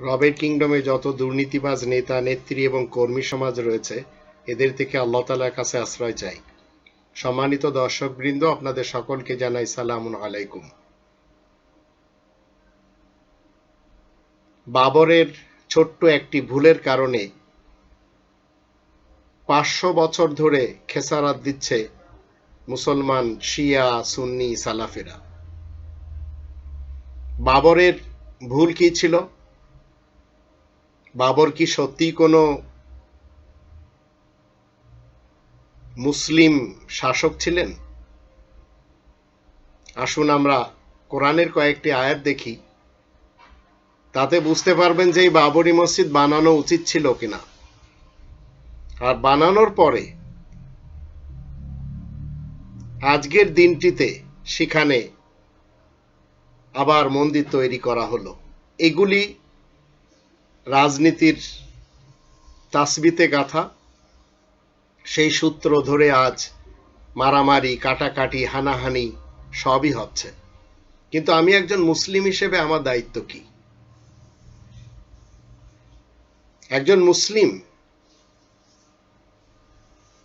রবের কিংডমে যত দুর্নীতিবাজ নেতা, নেত্রী এবং কর্মী সমাজ রয়েছে, এদের থেকে আল্লাহ তালার কাছে আশ্রয় চাই। সম্মানিত দর্শকবৃন্দ, আপনাদের সকলকে জানাই সালাম আলাইকুম। বাবরের ছোট্ট একটি ভুলের কারণে পাঁচশো বছর ধরে খেসারাত দিচ্ছে মুসলমান শিয়া, সুন্নি, সালাফেরা। বাবরের ভুল কি ছিল? বাবর কি সত্যি কোনো মুসলিম শাসক ছিলেন? আসুন আমরা কোরআনের কয়েকটি আয়াত দেখি। তাতে বুঝতে পারবেন যে এই বাবরি মসজিদ বানানো উচিত ছিল কিনা। আর বানানোর পরে আজকের দিনটিতে সেখানে আবার মন্দির তৈরি করা হলো। এগুলি রাজনীতির তাসবিতে গাথা, সেই সূত্র ধরে আজ মারামারি, কাটাকাটি, হানাহানি সবই হচ্ছে। কিন্তু আমি একজন মুসলিম হিসেবে আমার দায়িত্ব কি? একজন মুসলিম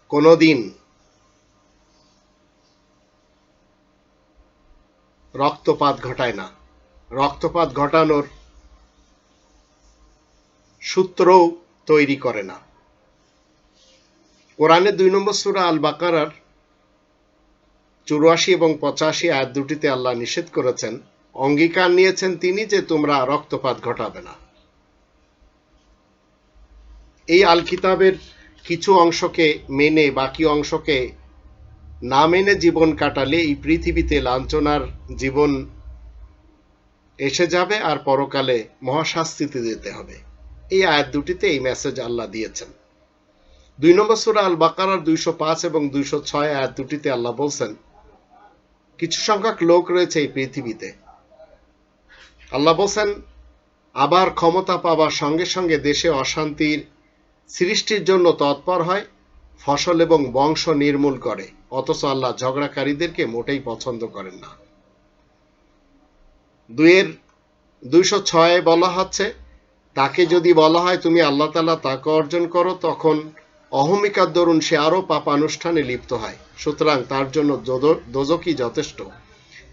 কোনোদিন রক্তপাত ঘটায় না। রক্তপাত ঘটানোর সূত্রও তৈরি করে না। কোরআনের দুই নম্বর সুরা আল বাকারার চুরাশি এবং পঁচাশি আয়াত দুটিতে আল্লাহ নিষেধ করেছেন, অঙ্গীকার নিয়েছেন তিনি যে তোমরা রক্তপাত ঘটাবে না। এই আল কিতাবের কিছু অংশকে মেনে, বাকি অংশকে না মেনে জীবন কাটালে এই পৃথিবীতে লাঞ্ছনার জীবন এসে যাবে আর পরকালে মহাশাস্তিতে যেতে হবে। এই আয়াত দুটিতে এই মেসেজ আল্লাহ দিয়েছেন। দুই নম্বর সুরা আল বাকারার দুইশো পাঁচ এবং দুইশো ছয় আয়াত দুটিতে আল্লাহ বলছেন, কিছু সংখ্যক লোক রয়েছে এই পৃথিবীতে। আল্লাহ বলছেন, আবার ক্ষমতা পাবার সঙ্গে সঙ্গে দেশে অশান্তির সৃষ্টির জন্য তৎপর হয়, ফসল এবং বংশ নির্মূল করে, অথচ আল্লাহ ঝগড়াকারীদেরকে মোটেই পছন্দ করেন না। দুইয়ের দুইশো ছয় বলা হচ্ছে তাকে যদি বলা হয় তুমি আল্লাহ তালা তাকে অর্জন করো, তখন অহমিকার দরুন সে আরও পাপানুষ্ঠানে লিপ্ত হয়। সুতরাং তার জন্য দোজকই যথেষ্ট।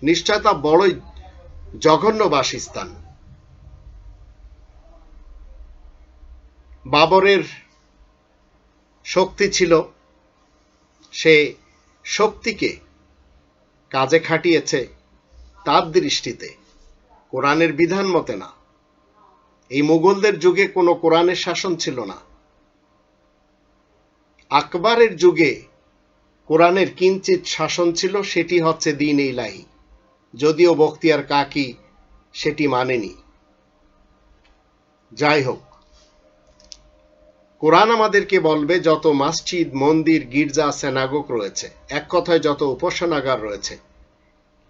নিশ্চয় তা বড়ই জঘন্য বাসস্থান। বাবরের শক্তি ছিল, সে শক্তিকে কাজে খাটিয়েছে তার দৃষ্টিতে। কোরআনের বিধান মতে না। এই মুঘলদের যুগে কোনো কোরআনের শাসন ছিল না। আকবরের যুগে কোরআনের কিঞ্চিত শাসন ছিল, সেটি হচ্ছে দিন ইলাহি। যদিও বখতিয়ার কাকি সেটি মানেনি। যাই হোক, কোরআন আমাদেরকে বলবে, যত মসজিদ, মন্দির, গির্জা সেনাগোক রয়েছে, এক কথায় যত উপাসনাগার রয়েছে,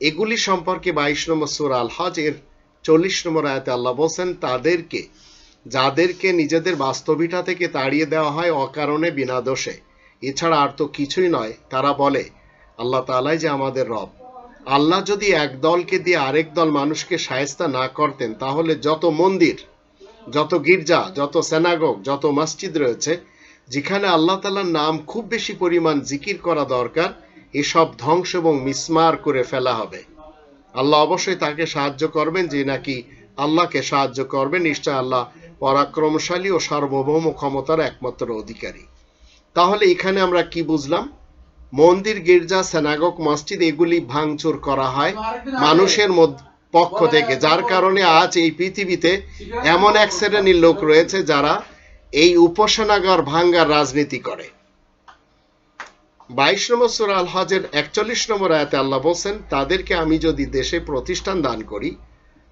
এগুলি সম্পর্কে বাইশ নম্বর সুর আল হজ এর চল্লিশ নম্বর আয়াতে আল্লাহ বলছেন, তাদেরকে, যাদেরকে নিজেদের বাস্তবিতা থেকে তাড়িয়ে দেওয়া হয় অকারণে, বিনা দোষে। এছাড়া আর তো কিছুই নয়। তারা বলে, আল্লাহ তালাই যে আমাদের রব। আল্লাহ যদি এক দলকে দিয়ে আরেক দল মানুষকে সায়স্তা না করতেন, তাহলে যত মন্দির, যত গির্জা, যত সেনাগক যত মসজিদ রয়েছে, যেখানে আল্লাহ তালার নাম খুব বেশি পরিমাণ জিকির করা দরকার, এসব ধ্বংস এবং মিসমার করে ফেলা হবে। আল্লাহ অবশ্যই তাকে সাহায্য করবেন যে নাকি আল্লাহকে সাহায্য করবেন। নিশ্চয় আল্লাহ পরাক্রমশালী ও সার্বভৌম ক্ষমতার একমাত্র অধিকারী। তাহলে এখানে আমরা কি বুঝলাম? মন্দির, গির্জা সেনাগক মসজিদ, এগুলি ভাঙচুর করা হয় মানুষের পক্ষ থেকে, যার কারণে আজ এই পৃথিবীতে এমন এক শ্রেণির লোক রয়েছে যারা এই উপাসনাগার ভাঙ্গার রাজনীতি করে। বাইশ নম্বর সুর আল হজের একচল্লিশ নম্বর আয়াতে আল্লাহ বলছেন, তাদেরকে আমি যদি দেশে প্রতিষ্ঠান দান করি,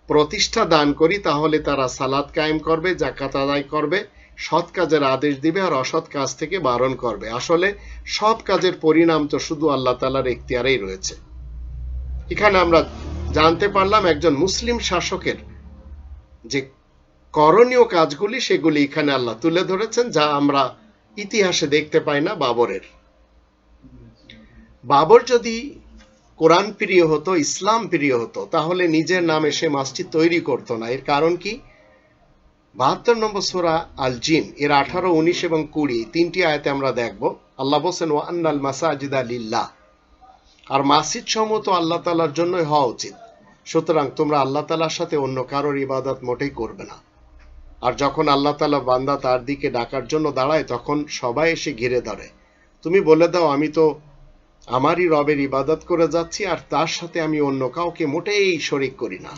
প্রতিষ্ঠা দান করি, তাহলে তারা সালাদ কায়েম করবে জাকাত আদায় করবে, সৎ কাজের আদেশ দিবে আর অসৎ কাজ থেকে বারণ করবে। আসলে সব কাজের পরিণাম তো শুধু আল্লাহ তালার এখতিয়ারেই রয়েছে। এখানে আমরা জানতে পারলাম একজন মুসলিম শাসকের যে করণীয় কাজগুলি, সেগুলি এখানে আল্লাহ তুলে ধরেছেন, যা আমরা ইতিহাসে দেখতে পাই না, বাবরের। বাবর যদি কোরআন প্রিয় হতো, ইসলাম প্রিয় হতো, তাহলে নিজের নামে সে মাসজিদ তৈরি করতো না। এর কারণ কি? বাহাত্তর নম্বর সোরা আল জিন এর আঠারো, উনিশ এবং কুড়ি তিনটি আয়তে আমরা দেখব। আল্লাহ বলছেন ও আন্নাল মাসাজিদ আলিল্লাহ আর মাসিদ সমূহ তো আল্লাহ তালার জন্যই হওয়া উচিত। সুতরাং তোমরা আল্লাহ তালার সাথে অন্য কারোর ইবাদত মোটেই করবে না। আর যখন আল্লাহ তালা বান্দা তার দিকে ডাকার জন্য দাঁড়ায়, তখন সবাই এসে ঘিরে ধরে। তুমি বলে দাও, আমি তো আমারই রবের ইবাদত করে যাচ্ছি, আর তার সাথে আমি অন্য কাউকে মোটেই শরিক করি না।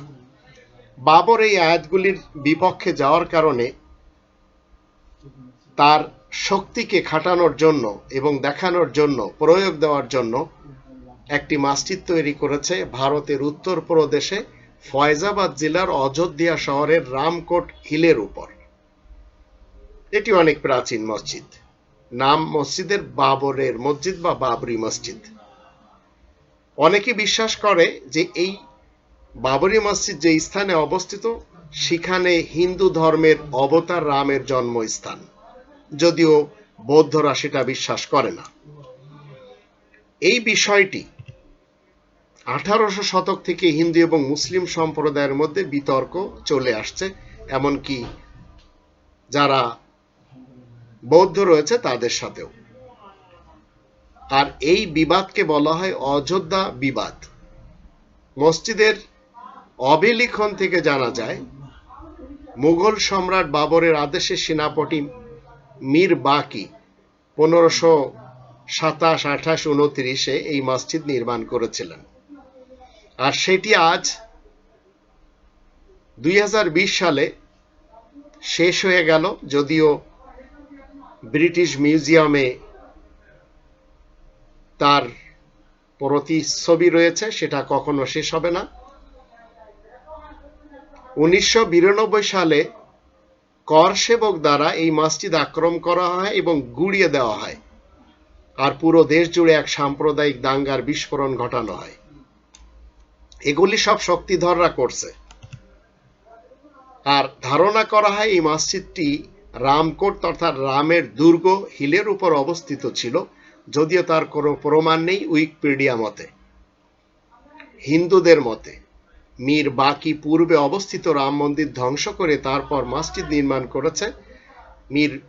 বাবর এই আয়াতগুলির বিপক্ষে যাওয়ার কারণে তার শক্তিকে খাটানোর জন্য এবং দেখানোর জন্য, প্রয়োগ দেওয়ার জন্য একটি মাসজিদ তৈরি করেছে ভারতের উত্তর প্রদেশে ফয়জাবাদ জেলার অযোধ্যা শহরের রামকোট হিলের উপর। এটি অনেক প্রাচীন মসজিদ। নাম মসজিদের বাবরের মসজিদ বা বাবরি মসজিদ। অনেকে বিশ্বাস করে যে এই বাবরি মসজিদ যে স্থানে অবস্থিত, সেখানে হিন্দু ধর্মের অবতার রামের জন্মস্থান। যদিও বৌদ্ধরা সেটা বিশ্বাস করে না। এই বিষয়টি আঠারোশো শতক থেকে হিন্দু এবং মুসলিম সম্প্রদায়ের মধ্যে বিতর্ক চলে আসছে, এমনকি যারা বৌদ্ধ রয়েছে তাদের সাথেও। আর এই বিবাদকে বলা হয় অযোধ্যা বিবাদ। মসজিদের অবিলিখন থেকে জানা যায়, মুঘল সম্রাট বাবরের আদেশে সেনাপতি মীর বাকি পনেরোশো সাতাশ, আঠাশ, উনত্রিশে এই মসজিদ নির্মাণ করেছিলেন। আর সেটি আজ দুই হাজার বিশ সালে শেষ হয়ে গেল, যদিও ব্রিটিশ মিউজিয়ামে তার প্রতিচ্ছবি রয়েছে, সেটা কখনো শেষ হবে না। উনিশশো সালে কর সেবক দ্বারা এই মসজিদ আক্রমণ করা হয় এবং গুড়িয়ে দেওয়া হয়, আর পুরো দেশ জুড়ে এক সাম্প্রদায়িক দাঙ্গার বিস্ফোরণ ঘটানো হয়। এগুলি সব শক্তিধররা করছে। আর ধারণা করা হয় এই মসজিদটি রামকোট অর্থাৎ রামের দুর্গ হিলের উপর অবস্থিত ছিল, যদিও তার কোনো প্রমাণ নেই উইকিপিডিয়া মতে। হিন্দুদের মতে, মীর বাকি পূর্বে অবস্থিত রাম মন্দির ধ্বংস করে তারপর মসজিদ নির্মাণ করেছে। মীর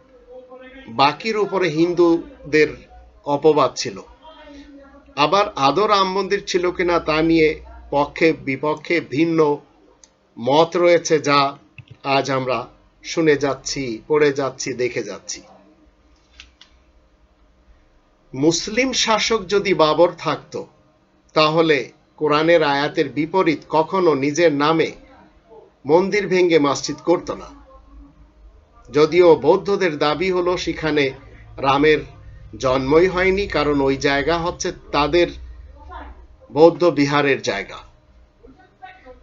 বাকির উপরে হিন্দুদের অপবাদ ছিল। আবার আদৌ রাম মন্দির ছিল কিনা তা নিয়ে পক্ষে বিপক্ষে ভিন্ন মত রয়েছে যা আজ আমরা শুনে যাচ্ছি, পড়ে যাচ্ছি, দেখে যাচ্ছি। মুসলিম শাসক যদি বাবর থাকত, তাহলে কোরআনের আয়াতের বিপরীত কখনো নিজের নামে মন্দির ভেঙ্গে মসজিদ করত না। যদিও বৌদ্ধদের দাবি হলো সেখানে রামের জন্মই হয়নি, কারণ ওই জায়গা হচ্ছে তাদের বৌদ্ধ বিহারের জায়গা।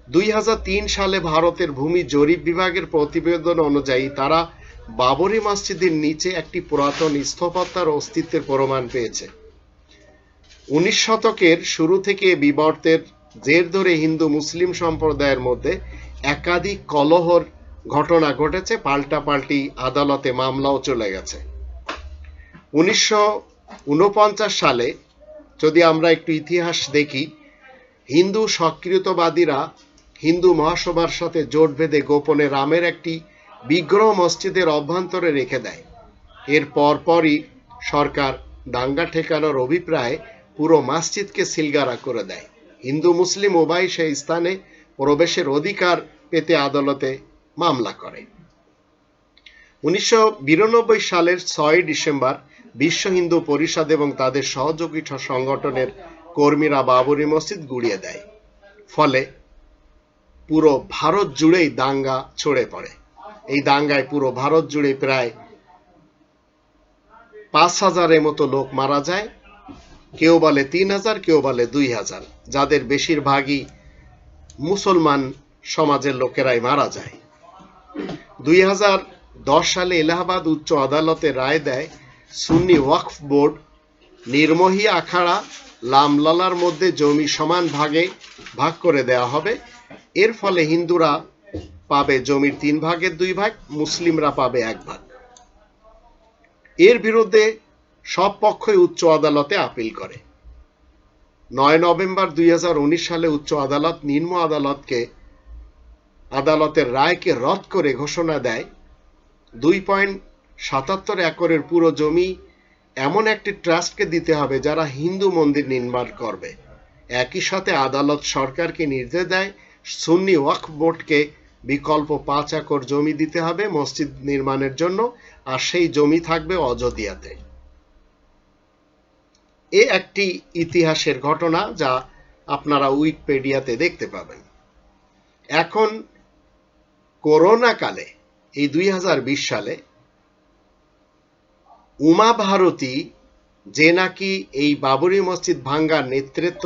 দুই হাজার তিন সালে ভারতের ভূমি জরিপ বিভাগের প্রতিবেদন অনুযায়ী তারা বাবরি মসজিদের নিচে একটি পুরাতন স্থপত্যার অস্তিত্বের প্রমাণ পেয়েছে। উনিশ শতকের শুরু থেকে বিবর্তের জের ধরে হিন্দু মুসলিম সম্প্রদায়ের মধ্যে একাধিক কলহর ঘটনা ঘটেছে, পাল্টাপাল্টি আদালতে মামলাও চলে গেছে। উনিশশো উনপঞ্চাশ সালে যদি আমরা একটু ইতিহাস দেখি, হিন্দু সক্রিয়তবাদীরা হিন্দু মহাসভার সাথে জোট বেঁধে গোপনে রামের একটি বিগ্রহ মসজিদের অভ্যন্তরে রেখে দেয়। এর পরপরই সরকার দাঙ্গা ঠেকানোর অভিপ্রায়ে পুরো মসজিদকে সিলগারা করে দেয়। হিন্দু মুসলিম উভয় সেই স্থানে প্রবেশের অধিকার পেতে আদালতে মামলা করে। উনিশশো বিরানব্বই সালের ছয় ডিসেম্বর বিশ্ব হিন্দু পরিষদ এবং তাদের সহযোগী সংগঠনের কর্মীরা বাবরি মসজিদ গুড়িয়ে দেয়। ফলে পুরো ভারত জুড়েই দাঙ্গা ছড়ে পড়ে। এই দাঙ্গায় পুরো ভারত জুড়ে প্রায় পাঁচ হাজারের মতো লোক মারা যায়। কেউ বলে তিন হাজার, কেউ বলে দুই হাজার। যাদের বেশিরভাগই মুসলমান সমাজের লোকেরাই মারা যায়। দুই হাজার দশ সালে এলাহাবাদ উচ্চ আদালতে রায় দেয়, সুন্নি ওয়াকফ বোর্ড নির্মোহী আখাড়া লামলালার মধ্যে জমি সমান ভাগে ভাগ করে দেওয়া হবে। এর ফলে হিন্দুরা পাবে জমির তিন ভাগের দুই ভাগ, মুসলিমরা পাবে এক ভাগ। এর বিরুদ্ধে সব পক্ষই উচ্চ আদালতে আপিল করে। নয় নভেম্বর দুই সালে উচ্চ আদালত নিম্ন আদালতকে, আদালতের রায়কে রদ করে ঘোষণা দেয়, দুই পয়েন্ট সাতাত্তর একরের পুরো জমি এমন একটি ট্রাস্টকে দিতে হবে যারা হিন্দু মন্দির নির্মাণ করবে। একই সাথে আদালত সরকারকে নির্দেশ দেয় সুন্নি ওয়াকফ বোর্ডকে বিকল্প পাঁচ একর জমি দিতে হবে মসজিদ নির্মাণের জন্য, আর সেই জমি থাকবে অযোধ্যাতে। এ একটি ইতিহাসের ঘটনা যা আপনারা উইকিপিডিয়াতে দেখতে পাবেন। এখন করোনা কালে, এই দুই হাজার বিশ সালে, উমা ভারতী যে নাকি এই বাবরি মসজিদ ভাঙ্গার নেতৃত্ব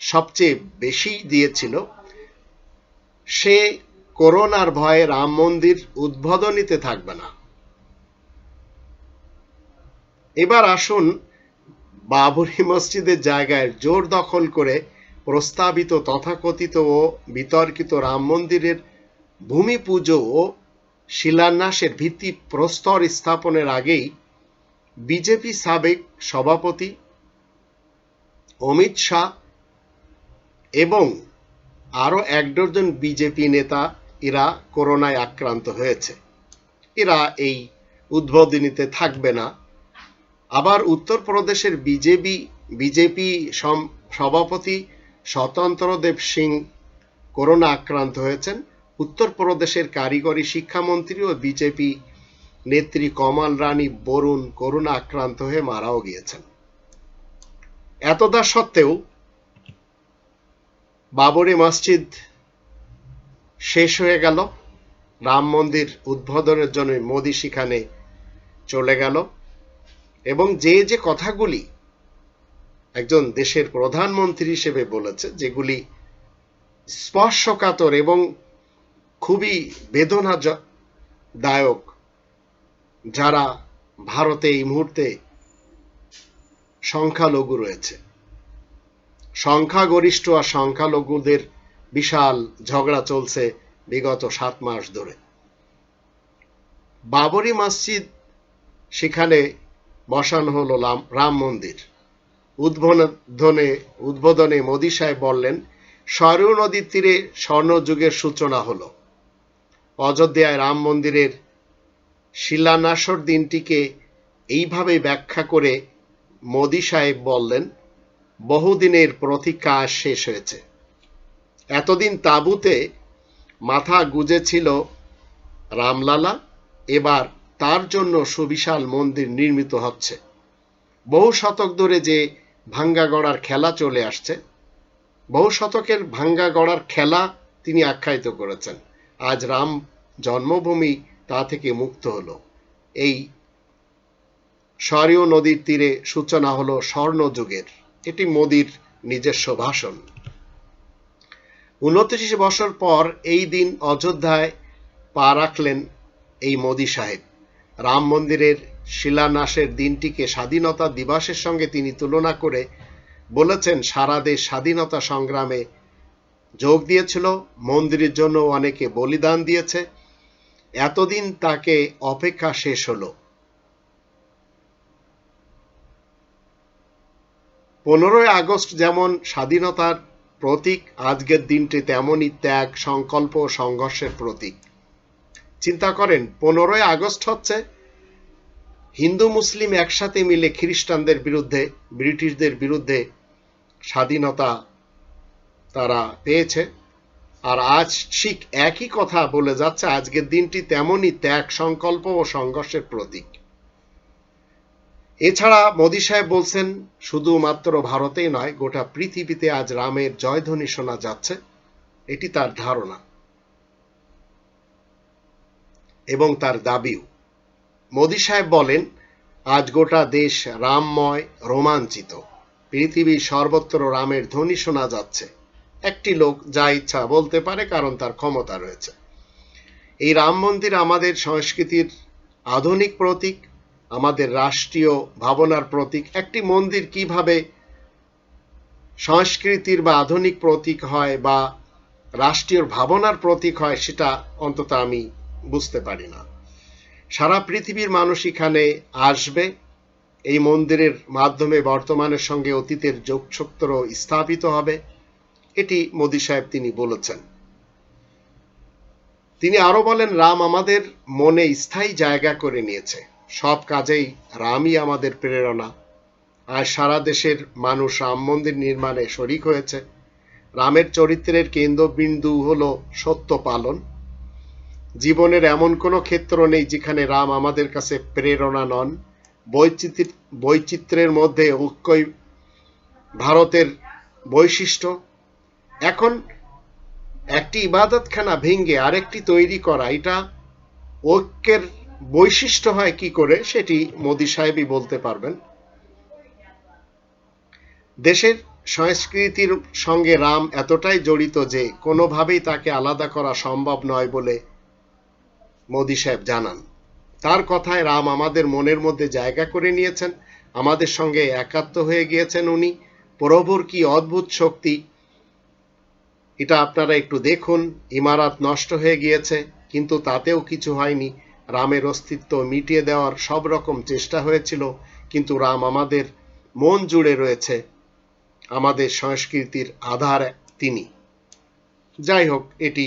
সবচেয়ে বেশি দিয়েছিল সে করোনার ভয়ে রাম মন্দির উদ্বোধনীতে থাকবে না। এবার আসুন বাবরি মসজিদের জায়গায় জোর দখল করে প্রস্তাবিত তথাকথিত ও বিতর্কিত রাম মন্দিরের ভূমি পুজো ও শিলান্যাসের ভিত্তি প্রস্তর স্থাপনের আগেই বিজেপি সাবেক সভাপতি অমিত শাহ এবং আরও এক ডজন বিজেপি নেতা এরা করোনায় আক্রান্ত হয়েছে। এরা এই উদ্বোধনীতে থাকবে না। আবার উত্তরপ্রদেশের বিজেপি বিজেপি সভাপতি স্বতন্ত্র দেব সিং করোনা আক্রান্ত হয়েছেন। উত্তরপ্রদেশের কারিগরি শিক্ষামন্ত্রী ও বিজেপি নেত্রী কমল রানী বরুণ করোনা আক্রান্ত হয়ে মারাও গিয়েছেন। এতদা সত্ত্বেও বাবরি মসজিদ শেষ হয়ে গেল। রাম মন্দির উদ্বোধনের জন্য মোদী সেখানে চলে গেল। এবং যে যে কথাগুলি একজন দেশের প্রধানমন্ত্রী হিসেবে বলেছে, যেগুলি স্পর্শকাতর এবং খুবই বেদনাদায়ক, যারা ভারতে এই মুহূর্তে সংখ্যালঘু রয়েছে। সংখ্যাগরিষ্ঠ আর সংখ্যালঘুদের বিশাল ঝগড়া চলছে বিগত সাত মাস ধরে। বাবরি মসজিদ সেখানে বসানো হলো রাম মন্দির। উদ্বোধনে উদ্বোধনে মোদী সাহেব বললেন, সরু নদীর তীরে স্বর্ণযুগের সূচনা হলো। অযোধ্যায় রাম মন্দিরের শিলান্যাসর দিনটিকে এইভাবে ব্যাখ্যা করে মোদী সাহেব বললেন বহুদিনের প্রতীক্ষা শেষ হয়েছে। এতদিন তাঁবুতে মাথা গুজেছিল রামলালা, এবার তার জন্য সুবিশাল মন্দির নির্মিত হচ্ছে। বহু শতক ধরে যে ভাঙ্গা গড়ার খেলা চলে আসছে, বহু শতকের ভাঙ্গা গড়ার খেলা তিনি আখ্যায়িত করেছেন। আজ রাম জন্মভূমি তা থেকে মুক্ত হলো। এই সরীয় নদীর তীরে সূচনা হলো স্বর্ণযুগের। এটি মোদির নিজস্ব ভাষণ। উনত্রিশ বছর পর এই দিন অযোধ্যায় পা রাখলেন এই মোদী সাহেব। রাম মন্দিরের শিলান্যাসের দিনটিকে স্বাধীনতা দিবসের সঙ্গে তিনি তুলনা করে বলেছেন, সারা দেশ স্বাধীনতা সংগ্রামে যোগ দিয়েছিল, মন্দিরের জন্য অনেকে বলিদান দিয়েছে। এতদিন তাকে অপেক্ষা শেষ হলো। পনেরোই আগস্ট যেমন স্বাধীনতার প্রতীক, আজকের দিনটি তেমনই ত্যাগ, সংকল্প ও সংঘর্ষের প্রতীক। চিন্তা করেন, পনেরোই আগস্ট হচ্ছে হিন্দু মুসলিম একসাথে মিলে খ্রিস্টানদের বিরুদ্ধে, ব্রিটিশদের বিরুদ্ধে স্বাধীনতা তারা পেয়েছে। আর আজ ঠিক একই কথা বলে যাচ্ছে, আজকের দিনটি তেমনই ত্যাগ, সংকল্প ও সংঘর্ষের প্রতীক। এছাড়া মোদী সাহেব বলছেন, শুধুমাত্র ভারতেই নয়, গোটা পৃথিবীতে আজ রামের জয়ধ্বনি শোনা যাচ্ছে। এটি তার ধারণা। এবং তার দাবিও। মোদী সাহেব বলেন, আজ গোটা দেশ রামময়, রোমাঞ্চিত। পৃথিবীর সর্বত্র রামের ধ্বনি শোনা যাচ্ছে। একটি লোক যা ইচ্ছা বলতে পারে, কারণ তার ক্ষমতা রয়েছে। এই রাম মন্দির আমাদের সংস্কৃতির আধুনিক প্রতীক আমাদের রাষ্ট্রীয় ভাবনার প্রতীক। একটি মন্দির কীভাবে সংস্কৃতির বা আধুনিক প্রতীক হয় বা রাষ্ট্রীয় ভাবনার প্রতীক হয় সেটা অন্তত আমি বুঝতে পারি না। সারা পৃথিবীর মানুষ এখানে আসবে। এই মন্দিরের মাধ্যমে বর্তমানের সঙ্গে অতীতের যোগসূত্র স্থাপিত হবে। এটি মোদী সাহেব তিনি বলেছেন। তিনি আরও বলেন, রাম আমাদের মনে স্থায়ী জায়গা করে নিয়েছে। সব কাজেই রামই আমাদের প্রেরণা। আর সারা দেশের মানুষ রাম মন্দির নির্মাণে শরিক হয়েছে। রামের চরিত্রের কেন্দ্রবিন্দু হলো সত্য পালন। জীবনের এমন কোনো ক্ষেত্র নেই যেখানে রাম আমাদের কাছে প্রেরণা নন। বৈচিত্র বৈচিত্র্যের মধ্যে ঐক্যই ভারতের বৈশিষ্ট্য। এখন একটি ইবাদতখানা ভেঙে আরেকটি তৈরি করা, এটা ঐক্যের বৈশিষ্ট্য হয় কি করে সেটি মোদি সাহেবই বলতে পারবেন। দেশের সংস্কৃতির সঙ্গে রাম এতটাই জড়িত যে কোনোভাবেই তাকে আলাদা করা সম্ভব নয় বলে মোদি সাহেব জানান। তার কথায় রাম আমাদের মনের মধ্যে জায়গা করে নিয়েছেন, আমাদের সঙ্গে একাত্ম হয়ে গিয়েছেন উনি। প্রভুর কি অদ্ভুত শক্তি, এটা আপনারা একটু দেখুন। ইমারাত নষ্ট হয়ে গিয়েছে, কিন্তু তাতেও কিছু হয়নি। রামের অস্তিত্ব মিটিয়ে দেওয়ার সব রকম চেষ্টা হয়েছিল, কিন্তু রাম আমাদের মন জুড়ে রয়েছে, আমাদের সংস্কৃতির আধার তিনি। যাই হোক, এটি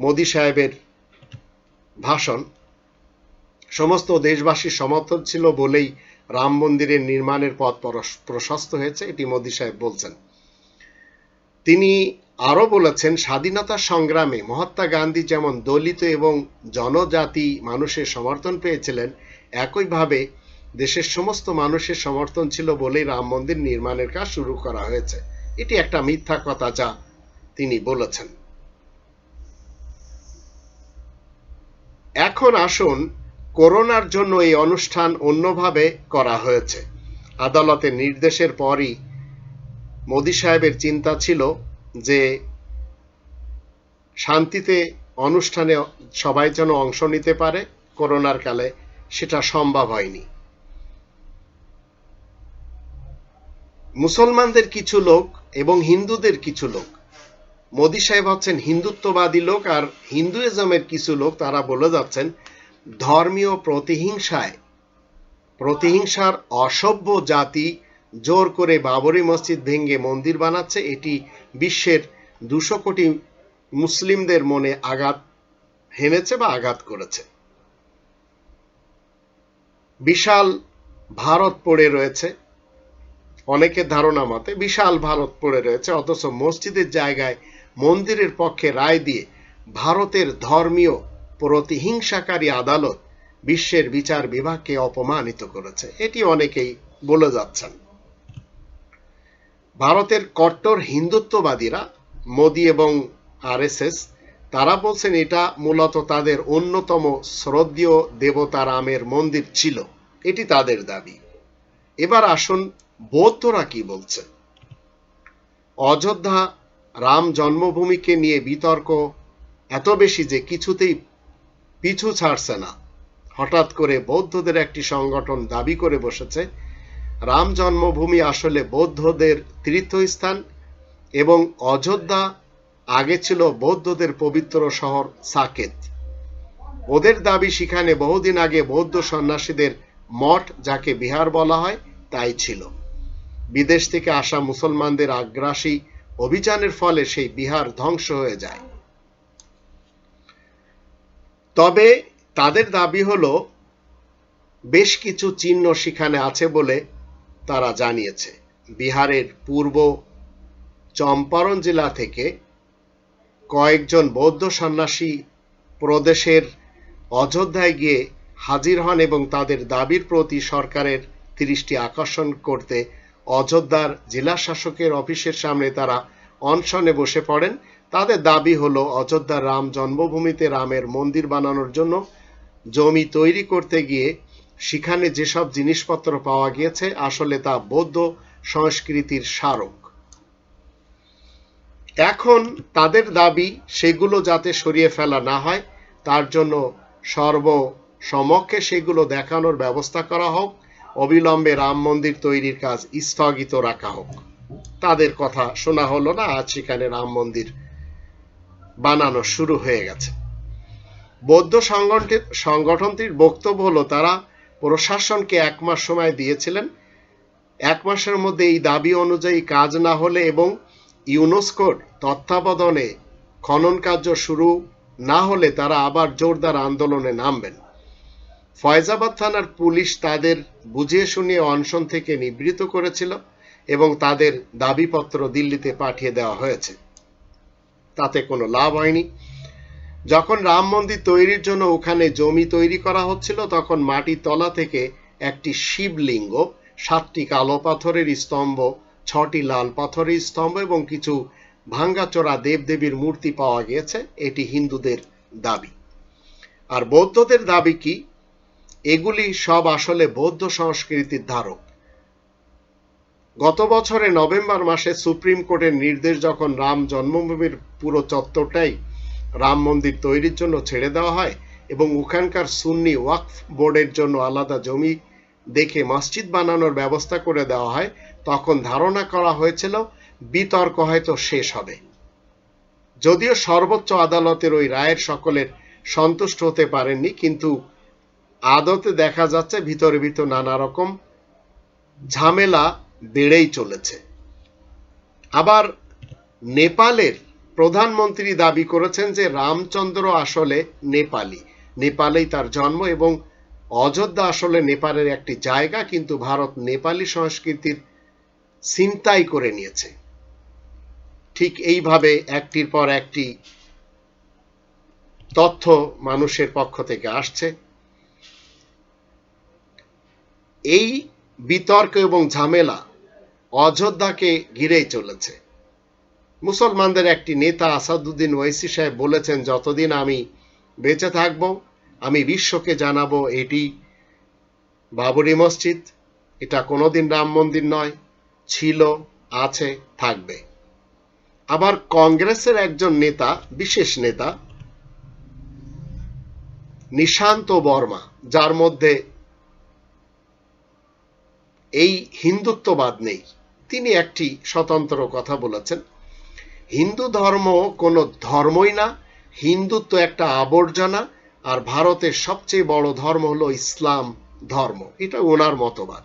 মোদি সাহেবের ভাষণ। সমস্ত দেশবাসীর সমর্থন ছিল বলেই রাম মন্দিরের নির্মাণের পথ প্রশস্ত হয়েছে, এটি মোদি সাহেব বলছেন। তিনি আরও বলেছেন, স্বাধীনতা সংগ্রামে মহাত্মা গান্ধী যেমন দলিত এবং জনজাতি মানুষের সমর্থন পেয়েছিলেন, একইভাবে দেশের সমস্ত মানুষের সমর্থন ছিল বলেই রাম মন্দির নির্মাণের কাজ শুরু করা হয়েছে। এটি একটা মিথ্যা কথা যা তিনি বলেছেন। এখন আসুন করোনার জন্য এই অনুষ্ঠান অন্যভাবে করা হয়েছে। আদালতের নির্দেশের পরই মোদী সাহেবের চিন্তা ছিল যে শান্তিতে অনুষ্ঠানে সবাই যেন অংশ নিতে পারে, করোনার কালে সেটা সম্ভব হয়নি। মুসলমানদের কিছু লোক এবং হিন্দুদের কিছু লোক, মোদি সাহেব হচ্ছেন হিন্দুত্ববাদী লোক আর হিন্দুইজমের কিছু লোক তারা বলে যাচ্ছেন ধর্মীয় প্রতিহিংসায়। প্রতিহিংসার অসভ্য জাতি জোর করে বাবরি মসজিদ ভেঙে মন্দির বানাচ্ছে, এটি বিশ্বের দুশো কোটি মুসলিমদের মনে আঘাত হেনেছে বা আঘাত করেছে। বিশাল ভারত পড়ে রয়েছে, অনেকের ধারণা মতে বিশাল ভারত পড়ে রয়েছে, অথচ মসজিদের জায়গায় মন্দিরের পক্ষে রায় দিয়ে ভারতের ধর্মীয় প্রতিহিংসাকারী আদালত বিশ্বের বিচার বিভাগকে অপমানিত করেছে। এটি অনেকেই বলে যাচ্ছেন। ভারতের কট্টর হিন্দুত্ববাদীরা, মোদী এবং আরএসএস, তারা বলছেন এটা মূলত তাদের অন্যতম শ্রদ্ধেয় দেবতা রামের মন্দির ছিল। এটি তাদের দাবি। এবার আসুন বৌদ্ধরা কি বলছে। অযোধ্যা রাম জন্মভূমিকে নিয়ে বিতর্ক এত বেশি যে কিছুতেই পিছু ছাড়ছে না। হঠাৎ করে বৌদ্ধদের একটি সংগঠন দাবি করে বসেছে রাম জন্মভূমি আসলে বৌদ্ধদের তীর্থস্থান এবং অযোধ্যা আগে ছিল বৌদ্ধদের পবিত্র শহর সাকেত। ওদের দাবি সেখানে বহুদিন আগে বৌদ্ধ সন্ন্যাসীদের মঠ, যাকে বিহার বলা হয়, তাই ছিল। বিদেশ থেকে আসা মুসলমানদের আগ্রাসী অভিযানের ফলে সেই বিহার ধ্বংস হয়ে যায়। তবে তাদের দাবি হলো, বেশ কিছু চিহ্ন সেখানে আছে বলে তারা জানিয়েছে। বিহারের পূর্ব চম্পারণ জেলা থেকে কয়েকজন বৌদ্ধ সন্ন্যাসী প্রদেশের অযোধ্যায় গিয়ে হাজির হন এবং তাদের দাবির প্রতি সরকারের দৃষ্টি আকর্ষণ করতে অযোধ্যার জেলা শাসকের অফিসের সামনে তারা অনশনে বসে পড়েন। তাদের দাবি হলো, অযোধ্যার রাম জন্মভূমিতে রামের মন্দির বানানোর জন্য জমি তৈরি করতে গিয়ে সেখানে যেসব জিনিসপত্র পাওয়া গিয়েছে, আসলে তা বৌদ্ধ সংস্কৃতির স্মারক। এখন তাদের দাবি, সেগুলো যাতে সরিয়ে ফেলা না হয়, তার জন্য সর্ব সমক্ষে সেগুলো দেখানোর ব্যবস্থা করা হোক, অবিলম্বে রাম মন্দির তৈরির কাজ স্থগিত রাখা হোক। তাদের কথা শোনা হলো না, আজ সেখানে রাম মন্দির বানানো শুরু হয়ে গেছে। বৌদ্ধ সংগঠনটির বক্তব্য হলো, তারা প্রশাসনকে এক মাস সময় দিয়েছিলেন। এক মাসের মধ্যে এই দাবি অনুযায়ী কাজ না হলে এবং ইউনেস্কোর তত্ত্বাবধানে খনন কার্য শুরু না হলে তারা আবার জোরদার আন্দোলনে নামবেন। ফয়জাবাদ থানার পুলিশ তাদের বুঝিয়ে শুনিয়ে অনশন থেকে নিবৃত করেছিল এবং তাদের দাবিপত্র দিল্লিতে পাঠিয়ে দেওয়া হয়েছে। তাতে কোনো লাভ হয়নি। যখন রাম মন্দির তৈরির জন্য ওখানে জমি তৈরি করা হচ্ছিল, তখন মাটির তলা থেকে একটি শিবলিঙ্গ, সাতটি কালো পাথরের স্তম্ভ, ছটি লাল পাথরের স্তম্ভ এবং কিছু ভাঙ্গাচোরা দেবদেবীর মূর্তি পাওয়া গিয়েছে। এটি হিন্দুদের দাবি। আর বৌদ্ধদের দাবি কি? এগুলি সব আসলে বৌদ্ধ সংস্কৃতির ধারক। গত বছরে নভেম্বর মাসে সুপ্রিম কোর্টের নির্দেশ যখন রাম জন্মভূমির পুরো চত্বরটাই রাম মন্দির তৈরির জন্য ছেড়ে দেওয়া হয় এবং ওখানকার সুন্নি ওয়াকফ বোর্ডের জন্য আলাদা জমি দেখে মসজিদ বানানোর ব্যবস্থা করে দেওয়া হয়। তখন ধারণা করা হয়েছিল বিতর্ক হয়তো শেষ হবে। যদিও সর্বোচ্চ আদালতের ওই রায়ের সকলের সন্তুষ্ট হতে পারেননি, কিন্তু আদতে দেখা যাচ্ছে ভিতরে ভিতর নানা রকম ঝামেলা বেড়েই চলেছে। আবার নেপালের প্রধানমন্ত্রী দাবি করেছেন যে রামচন্দ্র আসলে নেপালি। নেপালেই তার জন্ম এবং অযোধ্যা আসলে নেপালের একটি জায়গা, কিন্তু ভারত নেপালি সংস্কৃতির চিন্তাই করে নিয়েছে। ঠিক এইভাবে একটির পর একটি তথ্য মানুষের পক্ষ থেকে আসছে। এই বিতর্ক এবং ঝামেলা অযোধ্যাকে ঘিরেই চলেছে। মুসলমানদের একটি নেতা আসাদুদ্দিন ওয়াইসি সাহেব বলেছেন, যতদিন আমি বেঁচে থাকব, আমি বিশ্বকে জানাব এটি বাবরি মসজিদ। এটা কোনোদিন রাম মন্দির নয়, ছিল, আছে, থাকবে। আবার কংগ্রেসের একজন নেতা, বিশেষ নেতা, নিশান্ত বর্মা, যার মধ্যে এই হিন্দুত্ববাদ নেই। তিনি একটি স্বতন্ত্র কথা বলেছেন। হিন্দু ধর্ম কোনো ধর্মই না, হিন্দুত্ব একটা আবর্জনা, আর ভারতের সবচেয়ে বড় ধর্ম হলো ইসলাম ধর্ম। এটা ওনার মতবাদ।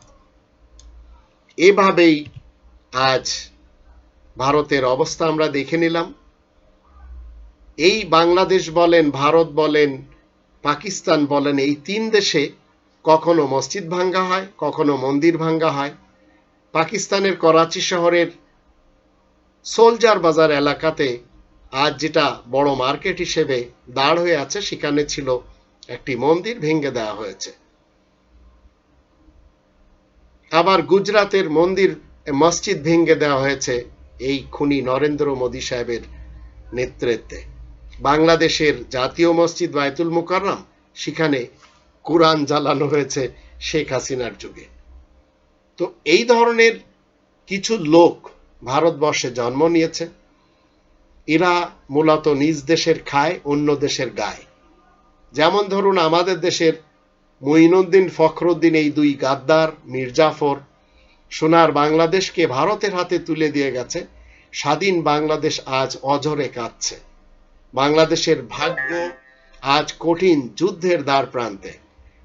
এভাবেই আজ ভারতের অবস্থা আমরা দেখে নিলাম। এই বাংলাদেশ বলেন, ভারত বলেন, পাকিস্তান বলেন, এই তিন দেশে কখনো মসজিদ ভাঙ্গা হয়, কখনো মন্দির ভাঙ্গা হয়। পাকিস্তানের করাচি শহরের সোলজার বাজার এলাকাতে আজ যেটা বড় মার্কেট হিসেবে দাঁড় হয়ে আছে, সেখানে ছিল একটি মন্দির ভেঙে দেওয়া হয়েছে। আবার গুজরাতের মন্দির মসজিদ ভেঙে দেওয়া হয়েছে এই খুনি নরেন্দ্র মোদী সাহেবের নেতৃত্বে। বাংলাদেশের জাতীয় মসজিদ বায়তুল মুকাররম, সেখানে কোরআন জ্বালানো হয়েছে শেখ হাসিনার যুগে। তো এই ধরনের কিছু লোক ভারতবর্ষে জন্ম নিয়েছে। এরা মূলত নিজ দেশের খায়, অন্য দেশের গায়। যেমন ধরুন, আমাদের দেশের মঈনুদ্দিন ফখরুদ্দিন, এই দুই গাদ্দার, মির্জাফর, সোনার বাংলাদেশকে ভারতের হাতে তুলে দিয়ে গেছে। স্বাধীন বাংলাদেশ আজ অঝরে কাঁদছে। বাংলাদেশের ভাগ্য আজ কঠিন যুদ্ধের দ্বার প্রান্তে।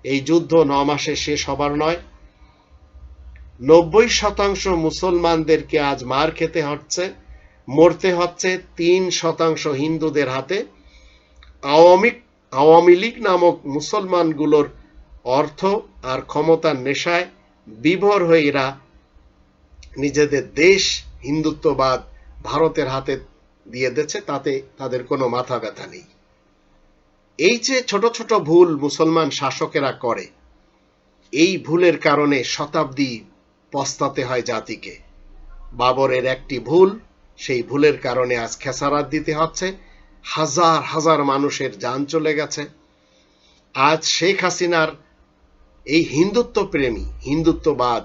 এই যুদ্ধ ন মাসে শেষ হবার নয় নব্বই শতাংশ মুসলমানদেরকে আজ মার খেতে হচ্ছে, মরতে হচ্ছে তিন শতাংশ হিন্দুদের হাতে। আওয়ামী আওয়ামী লীগ নামক মুসলমানগুলোর অর্থ আর ক্ষমতার নেশায় বিভোর হয়ে এরা নিজেদের দেশ হিন্দুত্ববাদ ভারতের হাতে দিয়ে দিচ্ছে তাতে তাদের কোনো মাথা ব্যথা নেই। এই যে ছোট ছোট ভুল মুসলমান শাসকেরা করে, এই ভুলের কারণে শতাব্দী পস্তাতে হয় জাতিকে। বাবরের একটি ভুল, সেই ভুলের কারণে আজ খেসারাত দিতে হচ্ছে। হাজার হাজার মানুষের যান চলে গেছে। আজ শেখ হাসিনার এই হিন্দুত্ব প্রেমী, হিন্দুত্ববাদ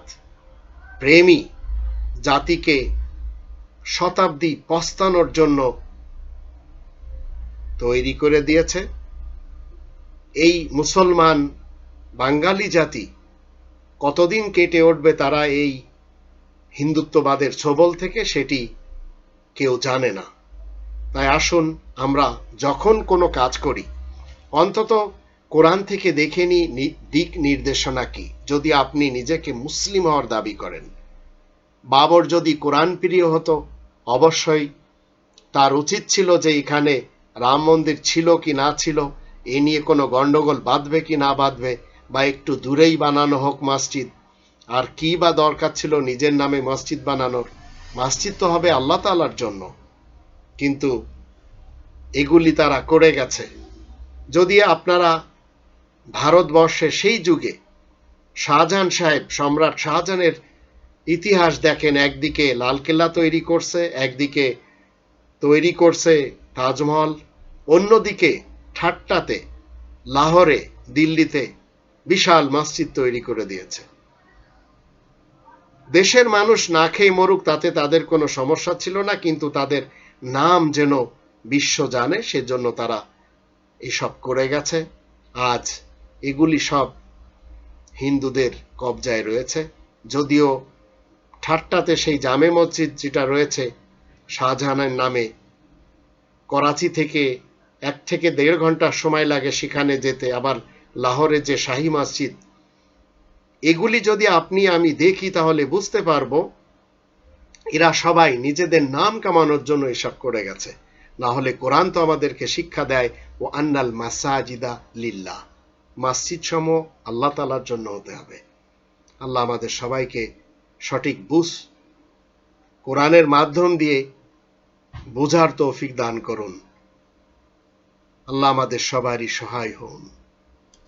প্রেমী জাতিকে শতাব্দী পস্তানোর জন্য তৈরি করে দিয়েছে। এই মুসলমান বাঙালি জাতি কতদিন কেটে উঠবে তারা এই হিন্দুত্ববাদের ছবল থেকে সেটি কেউ জানে না। তাই আসুন আমরা যখন কোনো কাজ করি, অন্তত কোরআন থেকে দেখে নি দিক নির্দেশনা কি? যদি আপনি নিজেকে মুসলিম হওয়ার দাবি করেন, বাবর যদি কোরআন প্রিয় হতো, অবশ্যই তার উচিত ছিল যে এখানে রাম মন্দির ছিল কি না ছিল, এ নিয়ে কোনো গন্ডগোল বাঁধবে কি না বাঁধবে বা একটু দূরেই বানানো হোক মসজিদ। আর কি বা দরকার ছিল নিজের নামে মসজিদ বানানোর? মসজিদ তো হবে আল্লাহ তালার জন্য। কিন্তু এগুলি তারা করে গেছে। যদি আপনারা ভারতবর্ষে সেই যুগে শাহজাহান সাহেব সম্রাট শাহজাহানের ইতিহাস দেখেন, একদিকে লালকেল্লা তৈরি করছে, একদিকে তৈরি করছে তাজমহল, অন্যদিকে ঠাট্টাতে, লাহোরে, দিল্লিতে বিশাল মসজিদ তৈরি করে দিয়েছে। দেশের মানুষ না খেয়ে মরুক, তাতে তাদের কোনো সমস্যা ছিল না, কিন্তু তাদের নাম যেন বিশ্ব জানে, সেজন্য তারা এসব করে গেছে। আজ এগুলি সব হিন্দুদের কবজায় রয়েছে। যদিও ঠাট্টাতে সেই জামে মসজিদ যেটা রয়েছে, শাহজাহানের নামে করাচি থেকে এক থেকে দেড় ঘণ্টা সময় লাগে সেখানে যেতে, আবার লাহোরে যে শাহী মসজিদ, এগুলি যদি আপনি আমি দেখি তাহলে বুঝতে পারব, এরা সবাই নিজেদের নাম কামানোর জন্য এসব করে গেছে। না হলে কোরআন তো আমাদেরকে শিক্ষা দেয়, ও আন্নাল মাসাজিদা লিল্লাহ। মসজিদ সমূহ আল্লাহ তালার জন্য হতে হবে। আল্লাহ আমাদের সবাইকে সঠিক বুঝ, কোরআনের মাধ্যম দিয়ে বোঝার তৌফিক দান করুন। আল্লাহ আমাদের সবারই সহায় হন।